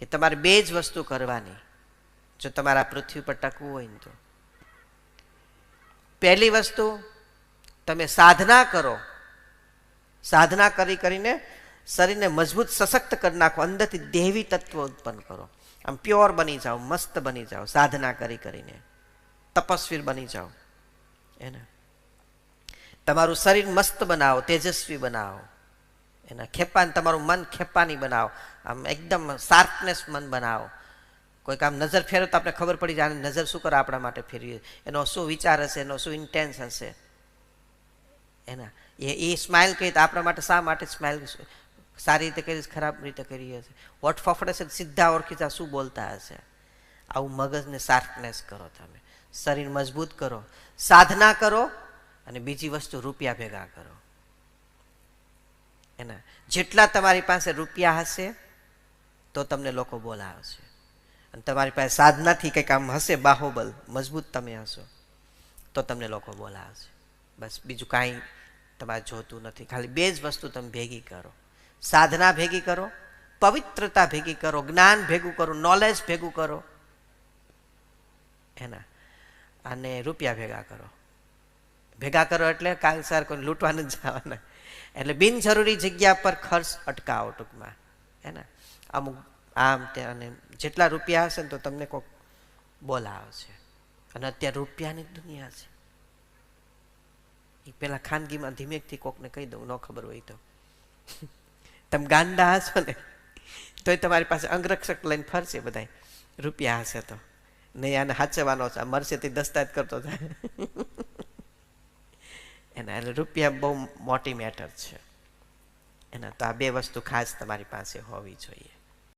કે તમારે બે જ વસ્તુ કરવાની. જો તમારા પૃથ્વી પર ટકવું હોય ને તો. પહેલી વસ્તુ, તમે સાધના કરો. સાધના કરી કરીને શરીરને મજબૂત સશક્ત કરી નાખો. અંદરથી દેવી તત્વ ઉત્પન્ન કરો. આમ પ્યોર બની જાઓ, મસ્ત બની જાઓ, સાધના કરી કરીને. તપસ્વી બની જાઓ. એને તમારું શરીર મસ્ત બનાવો, તેજસ્વી બનાવો. એના ખેપાને તમારું મન ખેપાની બનાવો. આમ એકદમ શાર્પનેસ મન બનાવો. કોઈક આમ નજર ફેરવો તો આપણે ખબર પડી જાય નજર શું કરે આપણા માટે ફેરવી. એનો શું વિચાર હશે, એનો શું ઇન્ટેન્સ હશે. એના, એ એ સ્માઇલ કહી તો આપણા માટે શા માટે સ્માઇલ સારી રીતે કરી, ખરાબ રીતે કરી હશે. વોટ ફફડે છે સીધા ઓળખીતા શું બોલતા હશે. આવું મગજને શાર્પનેસ કરો તમે. શરીર મજબૂત કરો. સાધના કરો અને બીજી વસ્તુ રૂપિયા ભેગા કરો. એના. જેટલા તમારી પાસે રૂપિયા હશે, તો તમને લોકો બોલાવશે. અને તમારી પાસે સાધનાથી કંઈક આમ હશે, બાહોબલ, મજબૂત તમે હશો, તો તમને લોકો બોલાવશે. બસ બીજું કાંઈ તમારે જોતું નથી. ખાલી બે જ વસ્તુ તમે ભેગી કરો. સાધના ભેગી કરો, પવિત્રતા ભેગી કરો, જ્ઞાન ભેગું કરો નોલેજ ભેગું કરો. એના. અને રૂપિયા ભેગા કરો. ભેગા કરો એટલે કાલ સાર કોઈ લૂંટવા નથી જવાના. એટલે બિનજરૂરી જગ્યા પર ખર્ચ અટકાવો ટૂંકમાં. હે ને? અમુક આમ તે અને જેટલા રૂપિયા હશે ને તો તમને કોઈક બોલાવશે. અને અત્યારે રૂપિયાની દુનિયા છે. એ પેલા ખાનગીમાં ધીમેકથી કોકને કહી દઉં, ન ખબર હોય તો. તમે ગાંડા હશો ને, તોય તમારી પાસે અંગરક્ષક લઈને ફરશે બધા રૂપિયા હશે તો. નહીં આને હાચવાનો છે મરશે તે દસ્તાવેજ કરતો થાય એના રૂપિયા બહુ મોટી મેટર છે. એના તો આ બે વસ્તુ ખાસ તમારી પાસે હોવી જોઈએ.